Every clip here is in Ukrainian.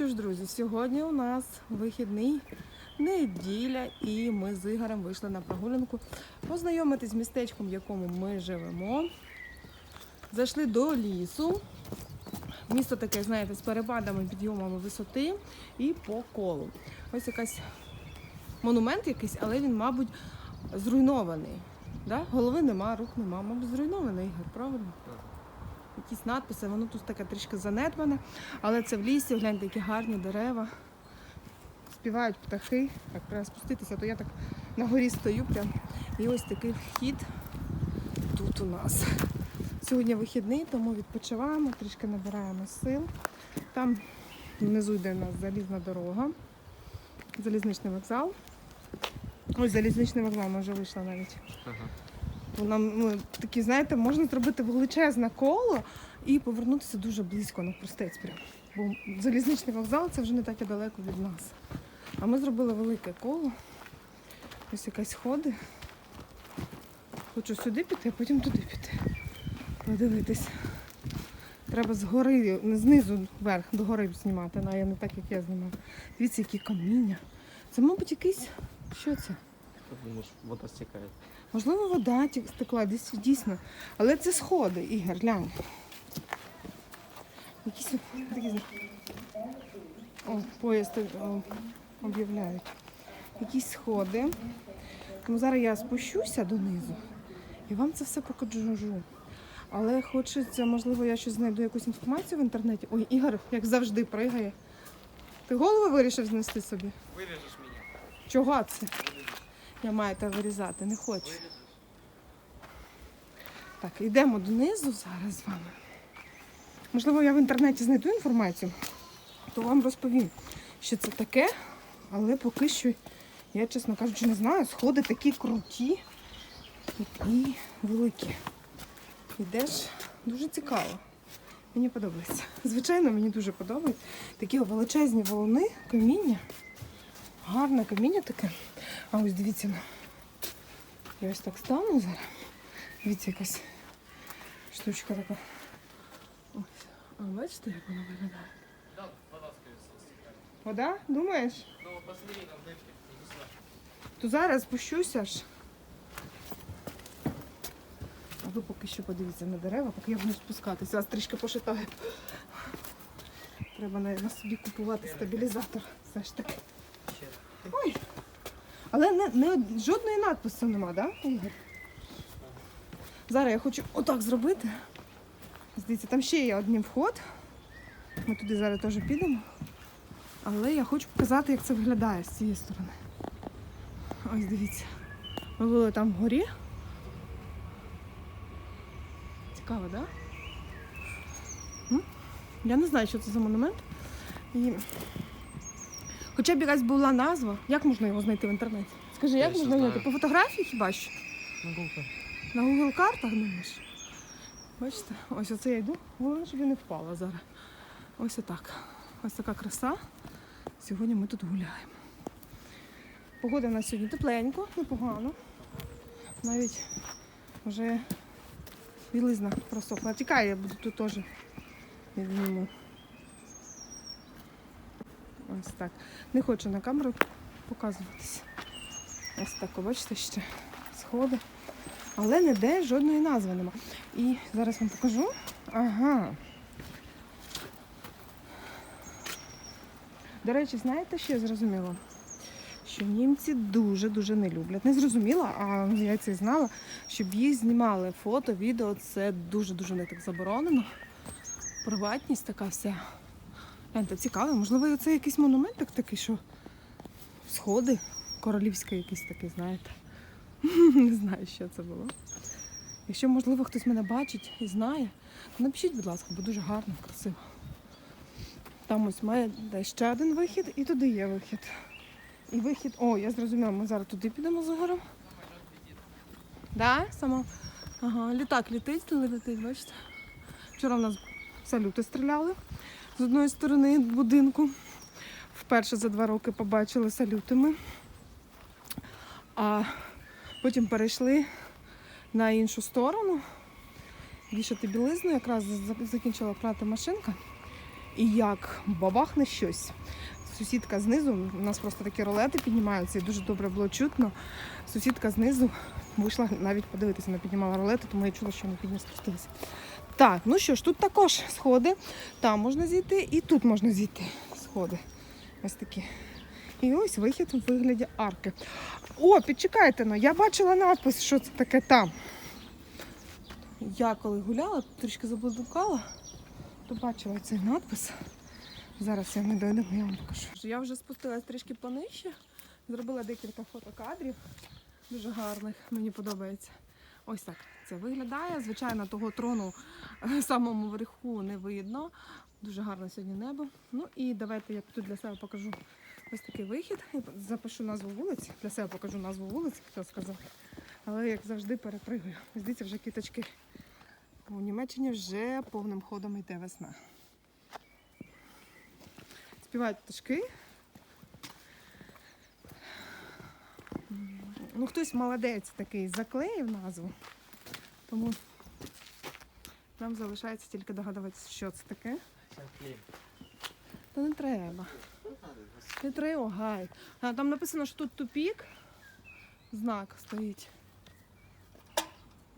що ж, друзі, сьогодні у нас вихідний неділя, і ми з Ігорем вийшли на прогулянку познайомитись з містечком, в якому ми живемо. Зайшли до лісу. Місто таке, знаєте, з перепадами, підйомами висоти і по колу. Ось якась монумент якийсь, але він, мабуть, зруйнований. Да? Голови нема, рук нема, мабуть, зруйнований Ігор, правильно? Якісь надписи, воно тут таке трішки занедбане, але це в лісі, гляньте, які гарні дерева. Співають птахи. Так, треба спуститися, то я так на горі стою прям. І ось такий вхід тут у нас. Сьогодні вихідний, тому відпочиваємо, трішки набираємо сил. Там внизу йде у нас залізна дорога, залізничний вокзал. Ось залізничний вокзал, ми вже вийшла навіть. Ага. Вона ну, такі, знаєте, можна зробити величезне коло і повернутися дуже близько на простець. Прям. Бо залізничний вокзал це вже не так і далеко від нас. А ми зробили велике коло. Ось якась ходи. Хочу сюди піти, а потім туди піти. Подивитись. Треба згори, не знизу вверх до гори знімати, а я не так, як я знімаю. Дивіться, які каміння. Це, мабуть, якийсь. Що це? Думаешь, вода стекает. Можливо, вода стекла, десь дійсно. Але це сходи, Ігор, глянь. Якісь такі. О, поїзд об'являють. Якісь сходи. Тому зараз я спущуся донизу і вам це все покажу. Але хочеться, можливо, я щось знайду якусь інформацію в інтернеті. Ой, Ігор, як завжди, пригає. Ти голову вирішив знести собі? Вырежешь меня. Чого це? Я маю те вирізати, не хочу. Так, йдемо донизу зараз з вами. Можливо, я в інтернеті знайду інформацію, то вам розповім, що це таке, але поки що я, чесно кажучи, не знаю. Сходи такі круті і великі. Йдеш дуже цікаво. Мені подобається. Звичайно, мені дуже подобається. Такі величезні волни, каміння. Гарне каміння таке. А ось дивіться. Я ось так стану зараз. Дивіться, якась штучка така. Ось. А бачите, як вона виглядає? Да, вода? Думаєш? Ну, посмотри, там знаю. То зараз спущуся ж. А ви поки що подивіться на дерева, поки я буду спускатися. Вас трішки пошитаю. Треба на собі купувати стабілізатор. Все ж таки. Ой. Але не, не, жодної надпису нема, да, Ігор? Зараз я хочу отак зробити. Здається, там ще є один вход. Ми туди зараз теж підемо. Але я хочу показати, як це виглядає з цієї сторони. Ось дивіться. Ми були там вгорі. Цікаво, так? Да? Я не знаю, що це за монумент. І... Хоча б якась була назва, як можна його знайти в інтернеті? Скажи, Я як ще можна знаю. знайти? По фотографії хіба що? На гулка. На Google картах думаєш? Бачите, ось оце я йду, головне, щоб я не впала зараз. Ось отак. Ось така краса. Сьогодні ми тут гуляємо. Погода у нас сьогодні тепленько, непогано. Навіть вже білизна просохла. Тікай, я буду тут теж відніму. Ось так. Не хочу на камеру показуватися. Ось так, бачите, ще сходи. Але ніде жодної назви нема. І зараз вам покажу. Ага. До речі, знаєте, що я зрозуміла? Що німці дуже-дуже не люблять. Не зрозуміла, а я це знала, щоб їх знімали фото, відео, це дуже-дуже не так заборонено. Приватність така вся. Гляньте, цікаво, можливо, це якийсь монументик такий, що сходи, королівський якийсь такий, знаєте. Не знаю, що це було. Якщо, можливо, хтось мене бачить і знає, то напишіть, будь ласка, бо дуже гарно, красиво. Там ось має де ще один вихід, і туди є вихід. І вихід. О, я зрозуміла, ми зараз туди підемо за гором. Да, сама? Ага, літак літить, летить, бачите? Вчора в нас салюти стріляли з одної сторони будинку. Вперше за два роки побачили салюти ми. А потім перейшли на іншу сторону, вішати білизну, якраз закінчила прати машинка. І як бабахне щось. Сусідка знизу, у нас просто такі ролети піднімаються, і дуже добре було чутно. Сусідка знизу вийшла навіть подивитися, вона піднімала ролети, тому я чула, що вони підняли спустилися. Так, ну що ж, тут також сходи. Там можна зійти, і тут можна зійти. Сходи. Ось такі. І ось вихід у вигляді арки. О, підчекайте, ну я бачила надпис, що це таке там. Я коли гуляла, трішки заблукала, то бачила цей надпис. Зараз я не дойду, я вам покажу. Я вже спустилась трішки понижче, зробила декілька фотокадрів, дуже гарних, мені подобається. Ось так це виглядає. Звичайно, того трону е, самому верху не видно. Дуже гарне сьогодні небо. Ну і давайте я тут для себе покажу ось такий вихід. Запишу назву вулиці. Для себе покажу назву вулиці, хто сказав. Але як завжди перепригую. Ось вже кіточки. У Німеччині вже повним ходом йде весна. Співають пташки. Ну, хтось молодець такий заклеїв назву. Тому нам залишається тільки догадуватися, що це таке. Та не треба. Не треба, гай. А, там написано, що тут тупік. Знак стоїть.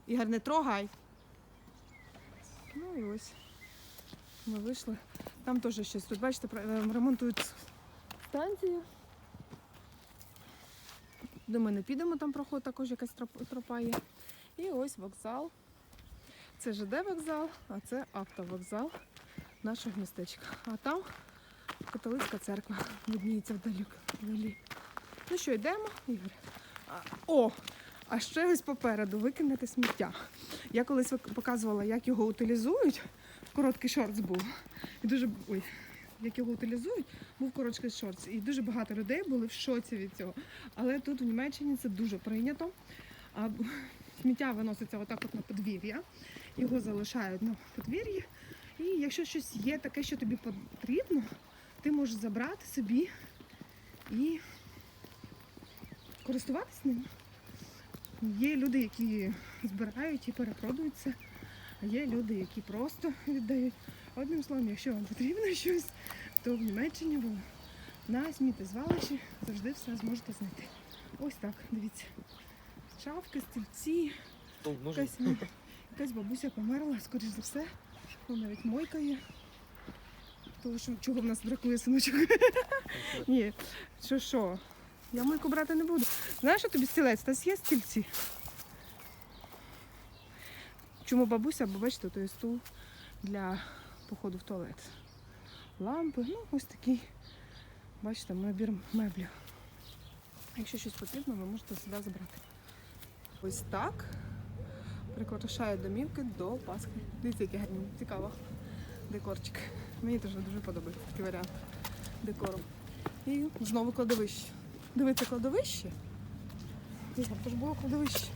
Ігор, не трогай. Ну і ось. Ми вийшли. Там теж щось. Тут, бачите, е, ремонтують станцію. Де ми не підемо, там проходить також якась троп- тропа є. І ось вокзал. Це ЖД вокзал, а це автовокзал нашого містечка. А там католицька церква видніється вдалі. Ну що, йдемо, Ігор? О! А ще ось попереду викинути сміття. Я колись показувала, як його утилізують. Короткий шортс був. І дуже ой, як його утилізують, був короткий шортс. І дуже багато людей були в шоці від цього. Але тут в Німеччині це дуже прийнято. А сміття виноситься отак от на подвір'я, його залишають на подвір'ї. І якщо щось є таке, що тобі потрібно, ти можеш забрати собі і користуватися ним. Є люди, які збирають і перепродують це, а є люди, які просто віддають. Одним словом, якщо вам потрібно щось, то в Німеччині ви на сміттєзвалищі завжди все зможете знайти. Ось так, дивіться. Шафки, стільці, якась, ну, якась бабуся померла, скоріш за все. Ну, навіть мойка є. Того, що, чого в нас бракує синочок. Ні, що що? Я мойку брати не буду. Знаєш, що тобі стілець? Та є стільці. Чому бабуся? Бо бачите, то є стул для походу в туалет. Лампи, ну ось такий, бачите, набір меблів. Якщо щось потрібно, ви можете сюди забрати. Ось так прикрашає домівки до Пасхи. Дивіться, які гарні, цікаво. Декорчик. Мені теж дуже подобається такий варіант декору. І знову кладовище. Дивіться кладовище. Ігор, теж було кладовище.